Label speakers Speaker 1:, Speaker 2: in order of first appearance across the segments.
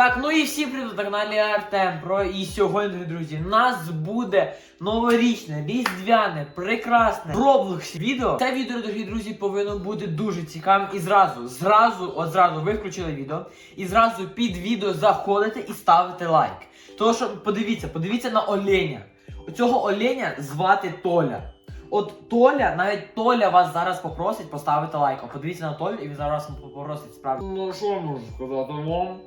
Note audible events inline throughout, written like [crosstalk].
Speaker 1: Так, ну і всім привіт на каналі Артем Про. І сьогодні, друзі, у нас буде новорічне, різдвяне, прекрасне Roblox відео. Це відео, дорогі друзі, повинно бути дуже цікавим. І зразу, зразу, от зразу ви включили відео, і зразу під відео заходите і ставите лайк. Тому що подивіться, подивіться на оленя. Цього оленя звати Толя. От Толя, навіть Толя вас зараз попросить поставити лайк. Подивіться на Толю, і він зараз попросить справді.
Speaker 2: Ну, що можу сказати вам?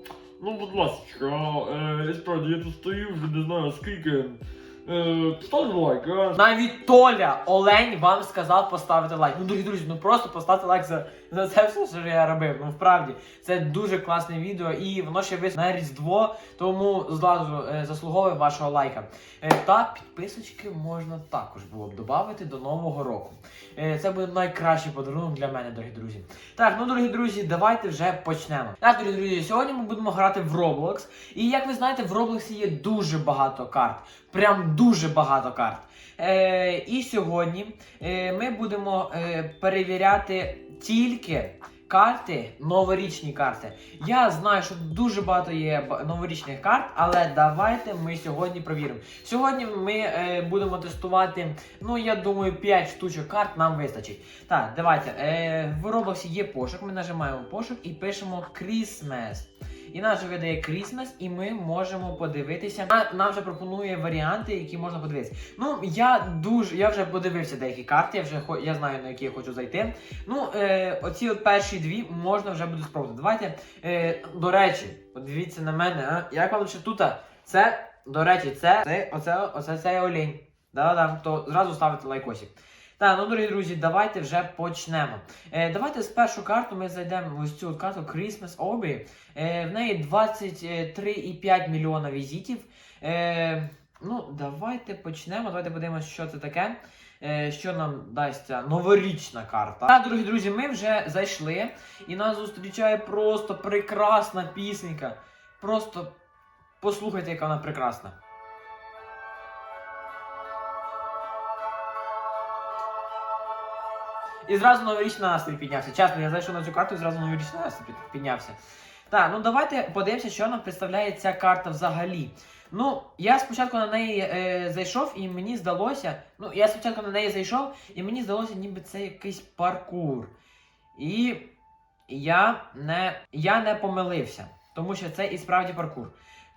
Speaker 2: Ну, будь ласка, е, і справді я тут стою вже не знаю скільки. Е, лайк, а?
Speaker 1: Навіть Толя Олень вам сказав поставити лайк. Ну, дорогі друзі, ну просто поставте лайк за, [laughs] за це все, що я робив. Ну, вправді, це дуже класне відео, і воно ще вийшло на Різдво, тому зразу е, заслуговує вашого лайка. Е, та підписочки можна також було б додати до Нового року. Е, це буде найкращий подарунок для мене, дорогі друзі. Так, ну дорогі друзі, давайте вже почнемо. Так, дорогі друзі, сьогодні ми будемо грати в Roblox. І як ви знаєте, в Roblox є дуже багато карт. Прям дуже багато карт. Е, і сьогодні е, ми будемо е, перевіряти тільки карти, новорічні карти. Я знаю, що дуже багато є новорічних карт, але давайте ми сьогодні провіримо. Сьогодні ми е, будемо тестувати, ну я думаю, 5 штучок карт нам вистачить. Так, давайте. Е, в Roblox є пошук, ми нажимаємо пошук і пишемо Christmas. І нас вже видає Christmas, і ми можемо подивитися. На- Нам вже пропонує варіанти, які можна подивитися. Ну, я дуже, я вже подивився деякі карти, я вже я знаю, на які я хочу зайти. Ну, е, оці от перші дві можна вже буде спробувати. Давайте, е, до речі, подивіться на мене, а? як вам ще тут? Це, до речі, це, це оце, оце цей олень. Да-да, то зразу ставите лайкосик. Так, ну дорогі друзі, давайте вже почнемо. Е, давайте з першу карту ми зайдемо в ось цю карту Christmas Obby. Е, в неї 23,5 мільйона візитів. Е, ну, давайте почнемо. Давайте подивимося, що це таке. Е, що нам дасть ця новорічна карта. Так, дорогі друзі, ми вже зайшли, і нас зустрічає просто прекрасна пісенька. Просто послухайте, яка вона прекрасна. І зразу новорічний настрій піднявся. Чесно, я зайшов на цю карту і зразу новорічний настрій піднявся. Так, ну давайте подивимося, що нам представляє ця карта взагалі. Ну, я спочатку на неї е, зайшов, і мені здалося. Ну, я спочатку на неї зайшов, і мені здалося, ніби це якийсь паркур. І я не, я не помилився, тому що це і справді паркур.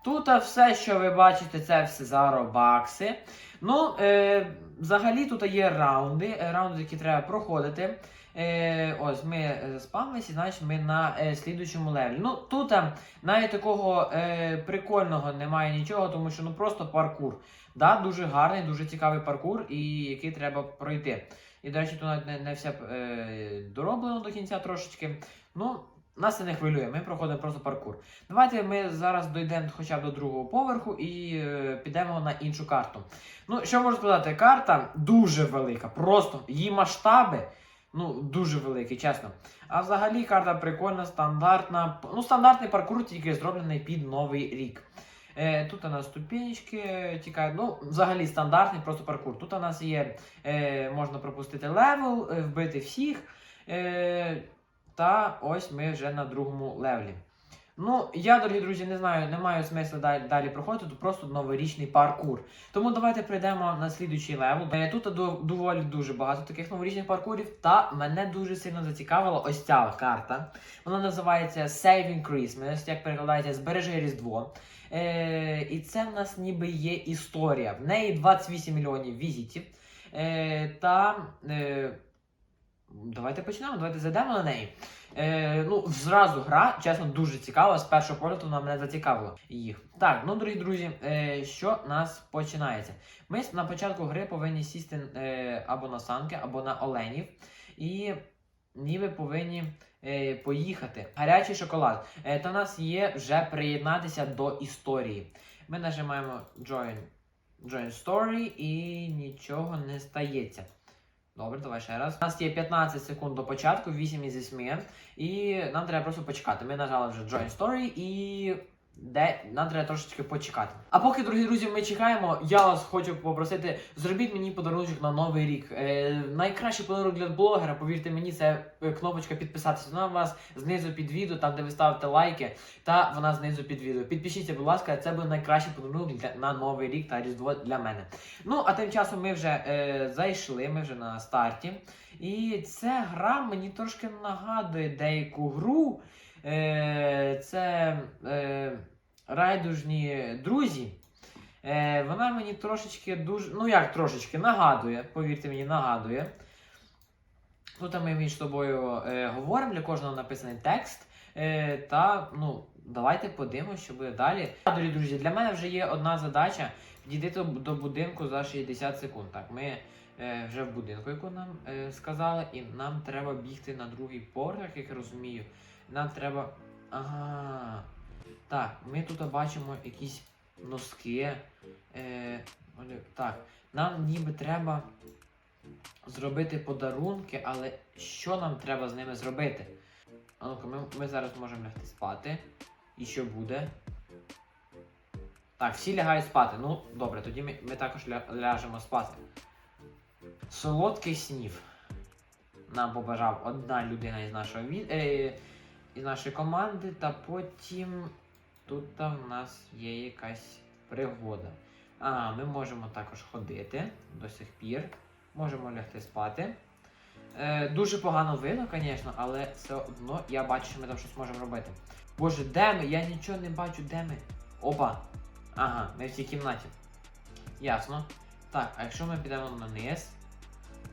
Speaker 1: Тут все, що ви бачите, це все за робакси. Ну, е, взагалі тут є раунди, е, раунди, які треба проходити. Е, ось ми е, спамилися, значить ми на е, слідуючому левелі. Ну тут е, навіть такого е, прикольного немає нічого, тому що ну просто паркур. Да, дуже гарний, дуже цікавий паркур, і який треба пройти. І, до речі, тут не, не все е, дороблено до кінця трошечки. Ну, нас це не хвилює, ми проходимо просто паркур. Давайте ми зараз дійдемо хоча б до другого поверху і е, підемо на іншу карту. Ну, що можу сказати, карта дуже велика, просто її масштаби. Ну, дуже великий, чесно. А взагалі карта прикольна, стандартна. Ну, стандартний паркур, тільки зроблений під новий рік. Е, тут у нас ступенечки тікають. Ну, взагалі стандартний просто паркур. Тут у нас є, е, можна пропустити левел, е, вбити всіх. Е, та ось ми вже на другому левелі. Ну, я, дорогі друзі, не знаю, не маю смисла далі, далі проходити, тут просто новорічний паркур. Тому давайте прийдемо на слідуючий левел. Тут доволі дуже багато таких новорічних паркурів, та мене дуже сильно зацікавила ось ця карта. Вона називається Saving Christmas, як перекладається Збережи Різдво. Е, і це в нас ніби є історія. В неї 28 мільйонів візитів. Е, та е, давайте почнемо, давайте зайдемо на неї. Е, ну, зразу гра, чесно, дуже цікава. З першого польоту вона мене зацікавила їх. Так, ну, дорогі друзі, е, що нас починається? Ми на початку гри повинні сісти е, або на санки, або на оленів. І ніби повинні е, поїхати. Гарячий шоколад. Е, та у нас є вже приєднатися до історії. Ми нажимаємо Join, Join Story і нічого не стається. Добре, давай ще раз. У нас є 15 секунд до початку, 8 із 8. І нам треба просто почекати. Ми нажали вже Join Story і де нам треба трошечки почекати. А поки, дорогі друзі, ми чекаємо, я вас хочу попросити, зробіть мені подарунок на новий рік. Е, найкращий подарунок для блогера, повірте мені, це е, кнопочка підписатися. Вона у вас знизу під відео, там де ви ставите лайки, та вона знизу під відео. Підпишіться, будь ласка, це буде найкращий подарунок для, на новий рік та різдво для мене. Ну, а тим часом ми вже е, зайшли, ми вже на старті. І ця гра мені трошки нагадує деяку гру. Е, це е, райдужні друзі. Е, вона мені трошечки дуже. Ну як трошечки нагадує, повірте мені, нагадує. Тут ми між собою говоримо, для кожного написаний текст. Та ну, давайте подивимося, що буде далі. Дорогі друзі, для мене вже є одна задача підійти до, будинку за 60 секунд. Так, ми вже в будинку, яку нам е, сказали, і нам треба бігти на другий поверх, як я розумію. Нам треба. Ага. Так, ми тут бачимо якісь носки. Е, так, нам ніби треба зробити подарунки, але що нам треба з ними зробити? А ну-ка, ми, ми зараз можемо лягти спати. І що буде? Так, всі лягають спати. Ну, добре, тоді ми, ми також ля, ляжемо спати. Солодкий снів. Нам побажав одна людина із нашого від... е, із нашої команди, та потім тут в нас є якась пригода. А, ми можемо також ходити до сих пір. Можемо лягти спати. Е, дуже погано видно, звісно, але все одно я бачу, що ми там щось можемо робити. Боже, де ми? Я нічого не бачу, де ми. Опа. Ага, ми в цій кімнаті. Ясно. Так, а якщо ми підемо на низ,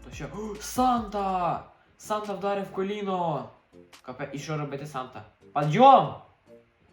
Speaker 1: то що. О, Санта! Санта вдарив коліно! Капе, і що робити Санта? Подйом!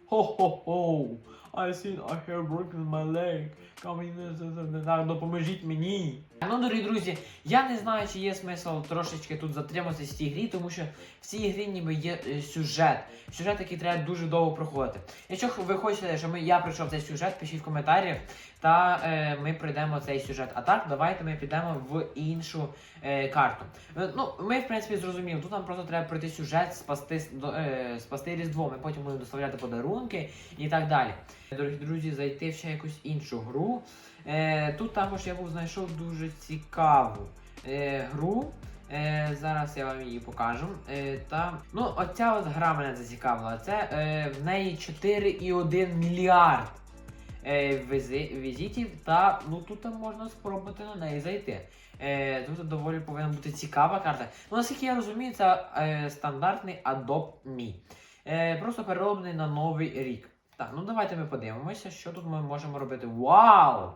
Speaker 1: Хо-хо-хо! I think I have broken my leg. Come in, допоможіть мені. Ну, дорогі друзі, я не знаю, чи є смисл трошечки тут затриматися в цій грі, тому що в цій грі ніби є е, сюжет. Сюжет, який треба дуже довго проходити. Якщо ви хочете, щоб ми, я пройшов цей сюжет, пишіть в коментарях, та е, ми пройдемо цей сюжет. А так, давайте ми підемо в іншу е, карту. Е, ну, ми, в принципі, зрозуміли, тут нам просто треба пройти сюжет, спасти, е, спасти Різдво. Ми потім будемо доставляти подарунки і так далі. Дорогі друзі, зайти в ще якусь іншу гру. Е, тут також я був знайшов дуже цікаву е, гру. Е, зараз я вам її покажу. Е, та, ну, оця от гра мене зацікавила. Це е, в неї 4,1 мільярд е, візи- візитів, та ну тут можна спробувати на неї зайти. Е, тут доволі повинна бути цікава карта. Ну, наскільки я розумію, це е, стандартний Adopt Me. Е, просто перероблений на новий рік. Так, ну давайте ми подивимося, що тут ми можемо робити. Вау!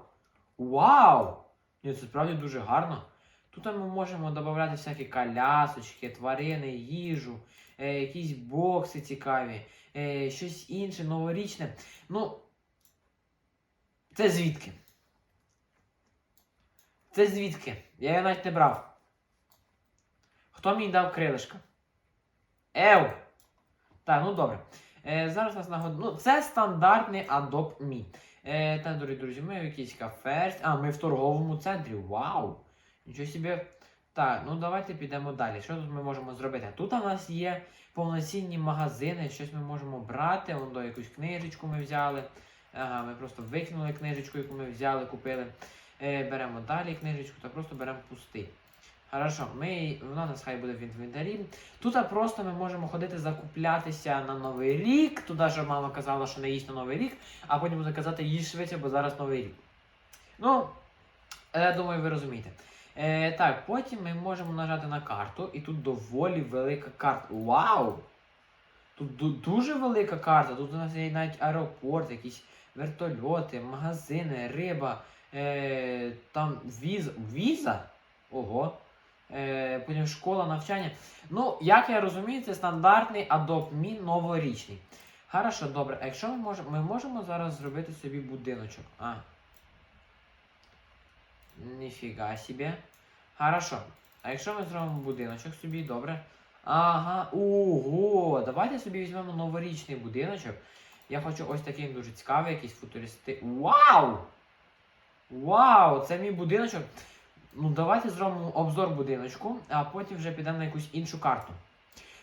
Speaker 1: Вау! Ні, це справді дуже гарно. Тут ми можемо додати всякі колясочки, тварини, їжу, е, якісь бокси цікаві, е, щось інше, новорічне. Ну. Це звідки? Це звідки? Я його навіть не брав. Хто мені дав крилишка? Ев! Так, ну добре. Е, зараз нас нагод... Ну, це стандартний Adopt Me. Е, так, дорогі друзі, ми в якійсь кафе. А, ми в торговому центрі. Вау! Нічого собі. Так, ну давайте підемо далі. Що тут ми можемо зробити? Тут у нас є повноцінні магазини, щось ми можемо брати. Вон до якусь книжечку ми взяли. Ага, ми просто викинули книжечку, яку ми взяли, купили. Е, беремо далі книжечку та просто беремо пустий. Хорошо, ми, вона у нас хай буде в інвентарі. Тут просто ми можемо ходити закуплятися на Новий рік. Туди ж мама казала, що не їсть на Новий рік, а потім буде казати їж швидше, бо зараз Новий рік. Ну, я думаю, ви розумієте. Е, так, потім ми можемо нажати на карту, і тут доволі велика карта. Вау! Тут дуже велика карта. Тут у нас є навіть аеропорт, якісь вертольоти, магазини, риба, е, там віза. Віза? Ого. Е, потім школа, навчання. Ну, як я розумію, це стандартний Adopt Me новорічний. Хорошо, добре. А якщо ми можемо, ми можемо зараз зробити собі будиночок. А. Ніфіга собі. Хорошо. А якщо ми зробимо будиночок собі, добре. Ага, ого, давайте собі візьмемо новорічний будиночок. Я хочу ось такий дуже цікавий, якийсь футуристи. Вау! Вау! Це мій будиночок. Ну, давайте зробимо обзор будиночку, а потім вже підемо на якусь іншу карту.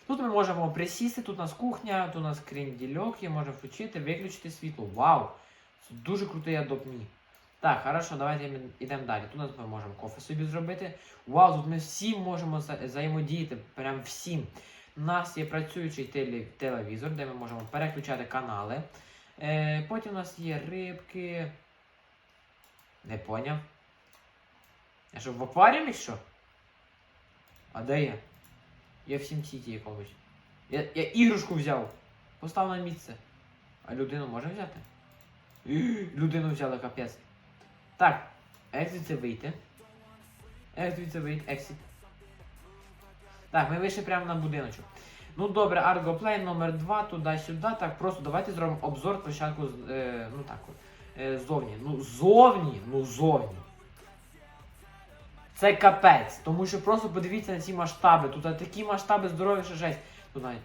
Speaker 1: Тут ми можемо присісти, тут у нас кухня, тут у нас кріндільок, є, можемо включити, виключити світло. Вау! Це дуже крутий Me. Так, хорошо, давайте йдемо далі. Тут ми можемо кофе собі зробити. Вау, тут ми всім можемо взаємодіяти, прям всім. У нас є працюючий теле- телевізор, де ми можемо переключати канали. Е, потім у нас є рибки. Не поняв. Я що, в акваріумі що? А де я? Я в Сімсіті. Я, я іграшку взяв. Постав на місце. А людину можна взяти? [gasps] Людину взяли капець. Так, як звідси вийти? Як звідси вийти? Exit. Так, ми вийшли прямо на будиночок. Ну добре, Argo Plane номер 2, туди-сюди. Так, просто давайте зробимо обзор спочатку е, ну так. Е, зовні. Ну, зовні, ну зовні. Це капець. Тому що просто подивіться на ці масштаби. Тут такі масштаби здорові, що жесть. Тут навіть.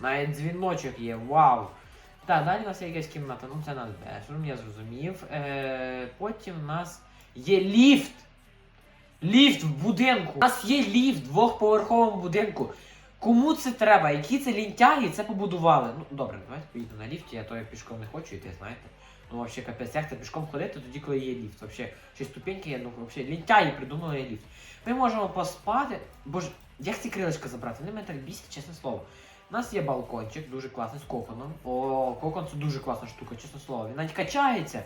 Speaker 1: Навіть дзвіночок є, вау. Так, далі у нас є якась кімната, ну це наш бешрум, я зрозумів. Е, потім у нас є ліфт. Ліфт в будинку. У нас є ліфт в двохповерховому будинку. Кому це треба? Які це лінтяги це побудували? Ну добре, давайте поїду на ліфті, я то я пішком не хочу йти, знаєте. Ну взагалі капець, як це пішком ходити тоді, коли є ліфт. Взагалі, ще ступеньки, я думаю, взагалі лінтяї придумали ліфт. Ми можемо поспати. Боже, як ці крилечка забрати? Вони мене так бісять, чесне слово. У нас є балкончик, дуже класний з коконом. О, кокон це дуже класна штука, чесне слово. Він навіть качається.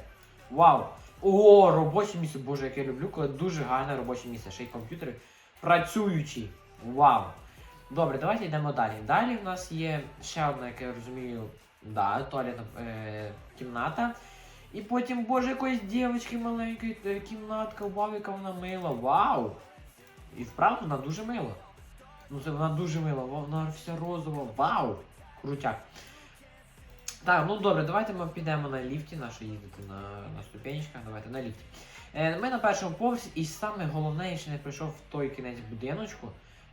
Speaker 1: Вау! О, робоче місце, боже, яке я люблю, коли дуже гарне робоче місце. Ще й комп'ютери працюючі. Вау! Добре, давайте йдемо далі. Далі в нас є ще одна, як я розумію, да, туалетна е, кімната. І потім, боже, якоїсь дівчинки маленької кімнатка, вау, яка вона мила. Вау! І вправду вона дуже мила. Ну це вона дуже мила, вона вся розова. Вау! Крутяк. Так, ну добре, давайте ми підемо на ліфті, наше їздити на, на ступенечках, давайте на ліфті. Е, ми на першому поверсі, і саме головне, я ще не прийшов в той кінець будиночку.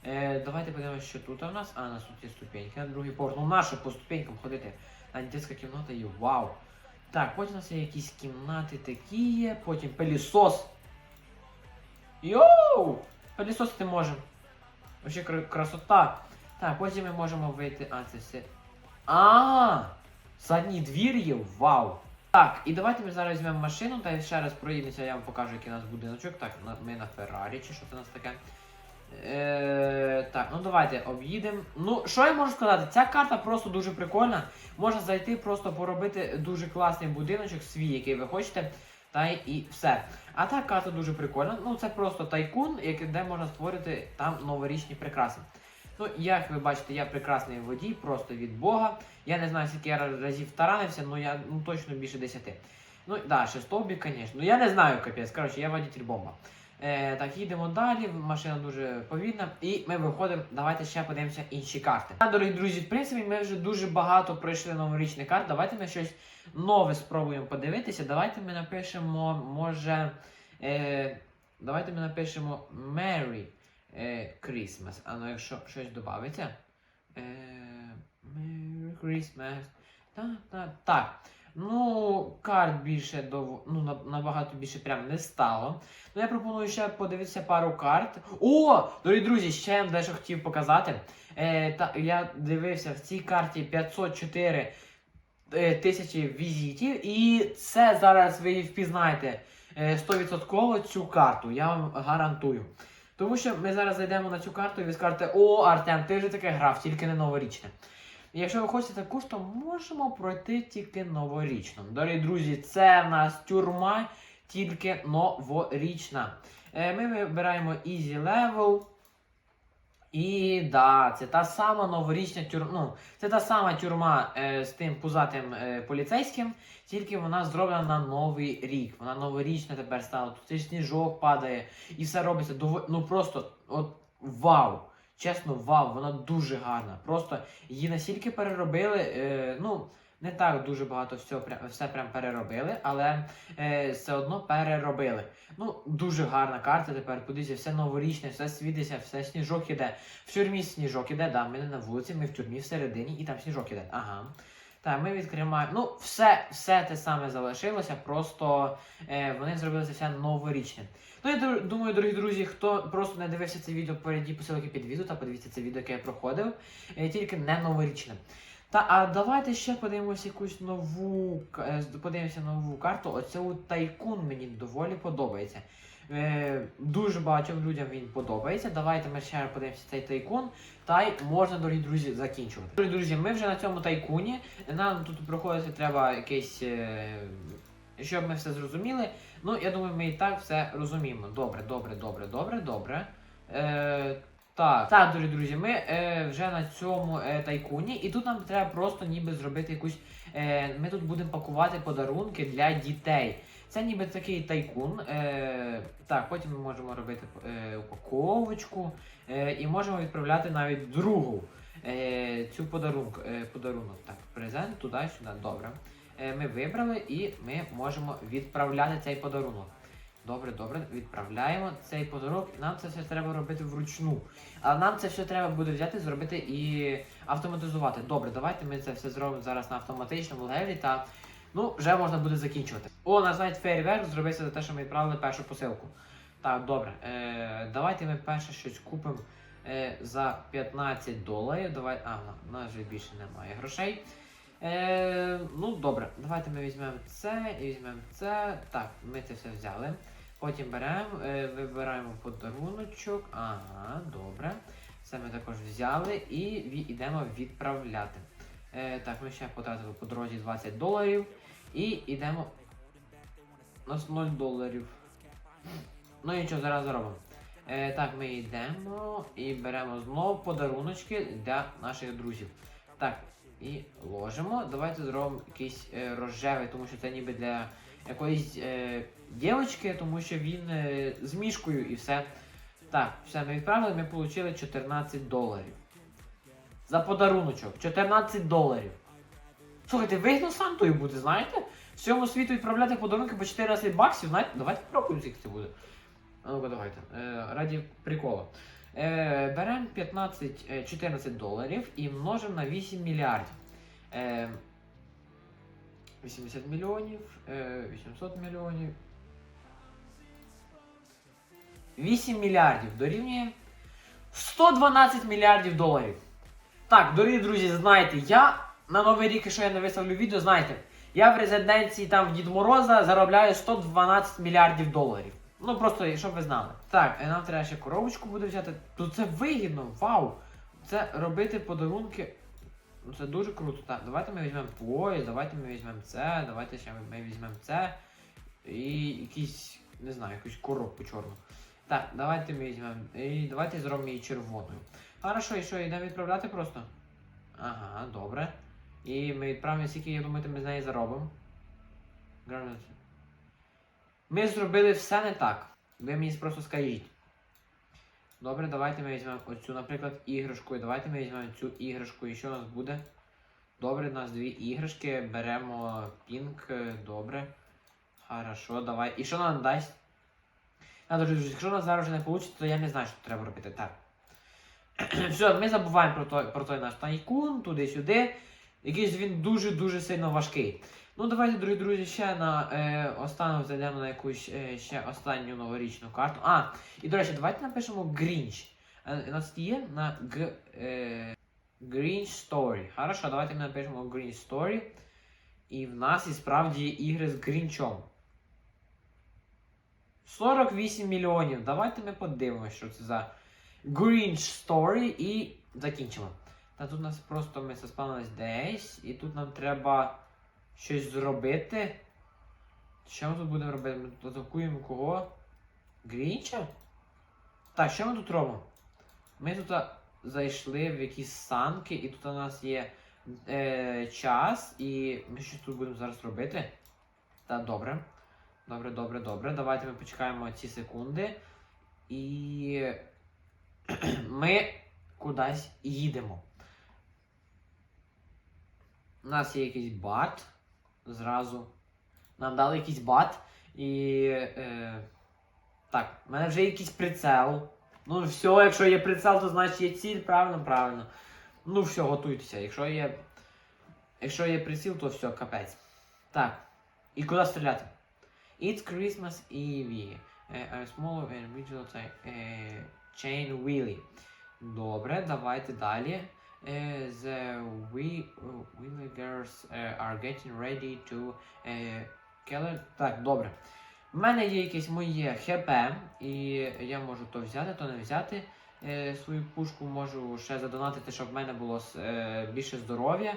Speaker 1: Е, давайте подивимося, що тут у нас. А, у нас тут є ступеньки на другий поверх. Ну, наше по ступенькам ходити. Навіть дитяча кімната є. Вау! Так, потім у нас є якісь кімнати такі є, потім пилісос. Йоу! Пилісосити можемо. Вообще красота. Так, потім ми можемо вийти. А, це все. А! Задній двір є, вау! Так, і давайте ми зараз візьмемо машину та ще раз проїдемося, я вам покажу, який у нас будиночок. Так, ми на Феррарі, чи що це у нас таке. Е, так, ну давайте об'їдемо. Ну, що я можу сказати? Ця карта просто дуже прикольна. Можна зайти, просто поробити дуже класний будиночок свій, який ви хочете. Та і все. А та карта дуже прикольна. Ну, це просто тайкун, який- де можна створити там новорічні прикраси. Ну, як ви бачите, я прекрасний водій, просто від Бога. Я не знаю, скільки я разів таранився, але я ну, точно більше 10. Ну, да, ще звісно. Ну я не знаю, капець. Коротше, я водитель бомба. Е, так, їдемо далі, машина дуже повільна, і ми виходимо. Давайте ще подивимося інші карти. А, дорогі друзі, в принципі, ми вже дуже багато пройшли новорічних карт. Давайте ми щось нове спробуємо подивитися. Давайте ми напишемо, може. Е, давайте ми напишемо Merry е, Christmas. А ну, якщо щось додається. Е, Merry Christmas. Так, так, так. Ну, карт більше до ну, набагато більше прям не стало. Ну, я пропоную ще подивитися пару карт. О! Дорогі друзі, ще я вам дещо хотів показати. Е, та, я дивився в цій карті 504 е, тисячі візитів, і це зараз ви впізнаєте е, 100% цю карту. Я вам гарантую. Тому що ми зараз зайдемо на цю карту і ви скажете, о, Артем, ти вже таке грав, тільки не новорічне. Якщо ви хочете таку ж, то можемо пройти тільки новорічно. Дорогі друзі, це в нас тюрма тільки новорічна. Е, ми вибираємо Easy Level. І да, це та сама новорічна тюрма. Ну, це та сама тюрма е, з тим пузатим е, поліцейським, тільки вона зроблена на новий рік. Вона новорічна тепер стала. Тут цей сніжок падає, і все робиться дово... Ну просто от вау! Чесно, вау, вона дуже гарна. Просто її настільки переробили. Е, ну, не так дуже багато всього, все прям переробили, але е, все одно переробили. Ну, дуже гарна карта тепер. Подивіться, все новорічне, все світиться, все сніжок іде. В тюрмі сніжок іде, да, ми не на вулиці, ми в тюрмі всередині, і там сніжок іде. Ага. Так, ми відкриваємо. Ну, все, все те саме залишилося, просто е, вони зробили це все новорічне. Ну, я думаю, дорогі друзі, хто просто не дивився це відео, перейдіть по ссылці під відео та подивіться це відео, яке я проходив, е, тільки не новорічне. Та а давайте ще подивимося якусь нову е, подивимося нову карту. Оцю тайкун мені доволі подобається. Е, дуже багатьом людям він подобається. Давайте ми ще подивимося цей тайкун. Та й можна, дорогі друзі, закінчувати. Дорогі друзі, ми вже на цьому тайкуні. Нам тут проходити треба якесь. Е, щоб ми все зрозуміли. Ну, я думаю, ми і так все розуміємо. Добре, добре, добре, добре, добре. Е, так, так, дорогі друзі, ми е, вже на цьому е, тайкуні, і тут нам треба просто ніби зробити якусь. Е, ми тут будемо пакувати подарунки для дітей. Це ніби такий тайкун. Е, так, потім ми можемо робити е, упаковочку е, і можемо відправляти навіть другу е, цю подарунок. Е, подарунок. Так, презент туди-сюди. Добре. Е, ми вибрали і ми можемо відправляти цей подарунок. Добре, добре, відправляємо цей подарунок. Нам це все треба робити вручну. А нам це все треба буде взяти, зробити і автоматизувати. Добре, давайте ми це все зробимо зараз на автоматичному левелі та ну, вже можна буде закінчувати. О, наш навіть фейерверк зробився за те, що ми відправили першу посилку. Так, добре. Е, давайте ми перше щось купимо е, за 15 доларів. Давай. А, в нас вже більше немає грошей. Е, ну, добре, давайте ми візьмемо це і візьмемо це. Так, ми це все взяли. Потім беремо, е, вибираємо подаруночок. Ага, добре. Це ми також взяли і йдемо відправляти. Е, так, ми ще потратили по дорозі 20 доларів. І йдемо. У нас 0 доларів. Ну і нічого, зараз зробимо. Е, так, ми йдемо і беремо знову подаруночки для наших друзів. Так, і ложимо. Давайте зробимо якийсь е, рожевий, тому що це ніби для якоїсь е, дівчинки, тому що він е, з мішкою і все. Так, все, ми відправили, ми отримали 14 доларів. За подаруночок. 14 доларів. Слухайте, вигідно Сантою бути, знаєте? Всьому світу відправляти подарунки по 14 баксів, знаєте, давайте спробуємо, скільки це буде. Ну-ка, давайте. Е, раді прикола. Е, беремо 15, е, 14 доларів і множимо на 8 мільярдів. Е, 80 мільйонів, е, 800 мільйонів. 8 мільярдів дорівнює 112 мільярдів доларів. Так, дорогі друзі, знаєте, я на Новий рік, якщо я не виставлю відео, знаєте, я в резиденції там в Дід Мороза заробляю 112 мільярдів доларів. Ну просто, щоб ви знали. Так, е, нам треба ще коробочку буде взяти. Тут це вигідно, вау! Це робити подарунки. Ну це дуже круто. Так, давайте ми візьмемо поїзд, давайте ми візьмемо це, давайте ще ми візьмемо це. І якийсь, не знаю, якусь коробку чорну. Так, давайте ми візьмемо. І давайте зробимо її червоною. Хорошо, і що, йдемо відправляти просто? Ага, добре. І ми відправимо, скільки, я думаю, ми з неї заробимо. Ми зробили все не так. Ви мені просто скажіть. Добре, давайте ми візьмемо оцю, наприклад, іграшку. І давайте ми візьмемо цю іграшку. І що у нас буде? Добре, у нас дві іграшки. Беремо пінк. Добре. Хорошо, давай. І що нам дасть? Друзі, якщо у нас зараз вже не вийде, то я не знаю, що треба робити. Так. [clears throat] Все, ми забуваємо про той, про той наш тайкун, туди-сюди. Якийсь він дуже-дуже сильно важкий. Ну, давайте, дорогі друзі, ще на е, останок зайдемо на якусь е, ще останню новорічну карту. А, і до речі, давайте напишемо Grinch. Е, у нас є на Г, е, Grinch Story. Хорошо, давайте ми напишемо Grinch Story. І в нас і справді ігри з Грінчом. 48 мільйонів. Давайте ми подивимося, що це за Grinch Story і закінчимо. Та тут у нас просто ми заспавнились десь, і тут нам треба щось зробити. Що ми тут будемо робити? Ми тут атакуємо кого? Грінча? Так, що ми тут робимо? Ми тут зайшли в якісь санки, і тут у нас є е, час, і ми щось тут будемо зараз робити. Так, добре. Добре, добре, добре. Давайте ми почекаємо ці секунди. І [clears throat] ми кудись їдемо. У нас є якийсь бат. Зразу. Нам дали якийсь бат. І. Е, так, в мене вже є якийсь прицел. Ну, все, якщо є прицел, то значить є ціль, правильно, правильно. Ну, все, готуйтеся. Якщо є. Якщо є приціл, то все, капець. Так. І куди стріляти? It's Christmas Eve. A small and regional uh, chain wheelie. Добре, давайте далі. Uh, the we, uh, are getting ready to uh, kill it. Так, добре. У мене є якесь моє ХП, і я можу то взяти, то не взяти. Е, свою пушку можу ще задонатити, щоб в мене було е, більше здоров'я.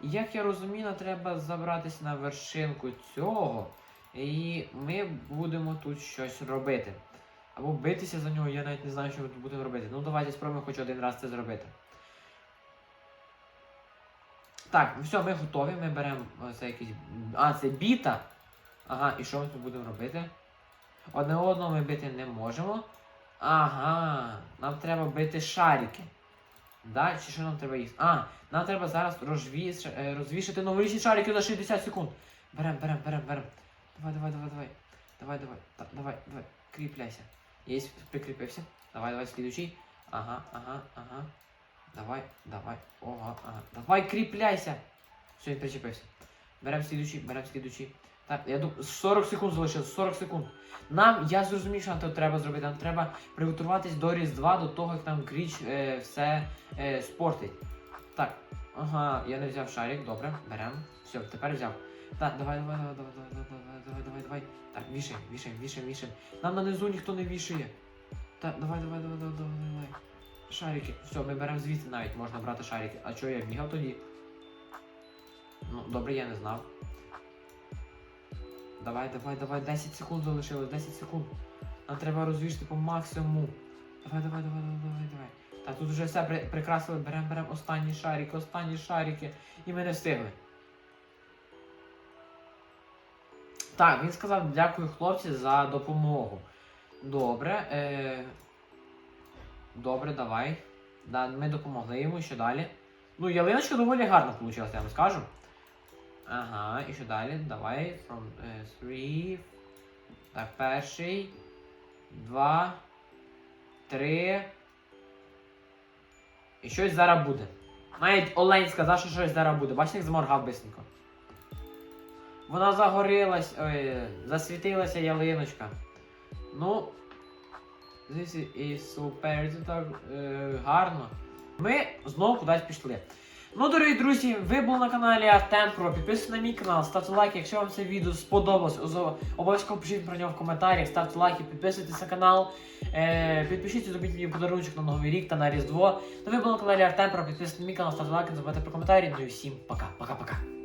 Speaker 1: І як я розумію, треба забратися на вершинку цього. І ми будемо тут щось робити. Або битися за нього, я навіть не знаю, що ми тут будемо робити. Ну давайте спробуємо хоч один раз це зробити. Так, ну все, ми готові. Ми беремо е, це якийсь. А, це біта. Ага, і що ми тут будемо робити? Одне одного ми бити не можемо. Ага, нам треба бити шарики. Да? Чи що нам треба їсти? А, нам треба зараз розвіш... е, розвішати новорічні шарики за 60 секунд. Берем, берем, берем, берем. Давай, давай, давай, давай. Давай, давай, давай, давай. Кріпляйся. Єсть, прикріпився. Давай, давай, слідучий. Ага, ага, ага. Давай, давай. Ого, ага. Давай, кріпляйся. Все, він причепився. Берем слідучий, берем слідучий. Так, я думаю, 40 секунд залишилось, 40 секунд. Нам, я зрозумів, що нам треба зробити. Нам треба приготуватись до Різдва, до того, як нам Гріч е, все е, спортить. Так, ага, я не взяв шарик, добре, берем. Все, тепер взяв. Так, давай, давай, давай, давай, давай, давай, давай, давай, давай. Так, вішаємо, вішаємо, вішаємо, вішаємо. Нам на низу ніхто не вішає. Так, давай, давай, давай, давай, давай, давай. Шарики. Все, ми беремо звідси навіть можна брати шарики. А чого я бігав тоді? Ну, добре, я не знав. Давай, давай, давай, 10 секунд залишилось, 10 секунд. Нам треба розвішати по максимуму. Давай, давай, давай, давай, давай, давай. Так, тут вже все прикрасили, беремо, беремо останні шарики, останні шарики. І ми не встигли. Так, він сказав дякую хлопці за допомогу. Добре. Е... Добре, давай. Да, ми допомогли йому, що далі. Ну, ялиночка доволі гарно вийшла, я вам скажу. Ага, і що далі? Давай. From е, three. Так, перший. Два. Три. І щось зараз буде. Навіть Олень сказав, що щось зараз буде. Бачите, як заморгав бисенько. Вона загорілась, ой, засвітилася ялиночка. Ну. This is super, це так е, гарно. Ми знову кудись пішли. Ну, дорогі друзі, ви були на каналі Артем Про. Підписуйтесь на мій канал, ставте лайк, якщо вам це відео сподобалось. Обов'язково пишіть про нього в коментарях, ставте лайки, підписуйтесь на канал. Е, підпишіться, зробіть мені подарунок на Новий рік та на Різдво. Ну, ви були на каналі Артем Про. Підписуйтесь на мій канал, ставте лайки, забувайте про коментарі. Ну і всім пока, пока-пока.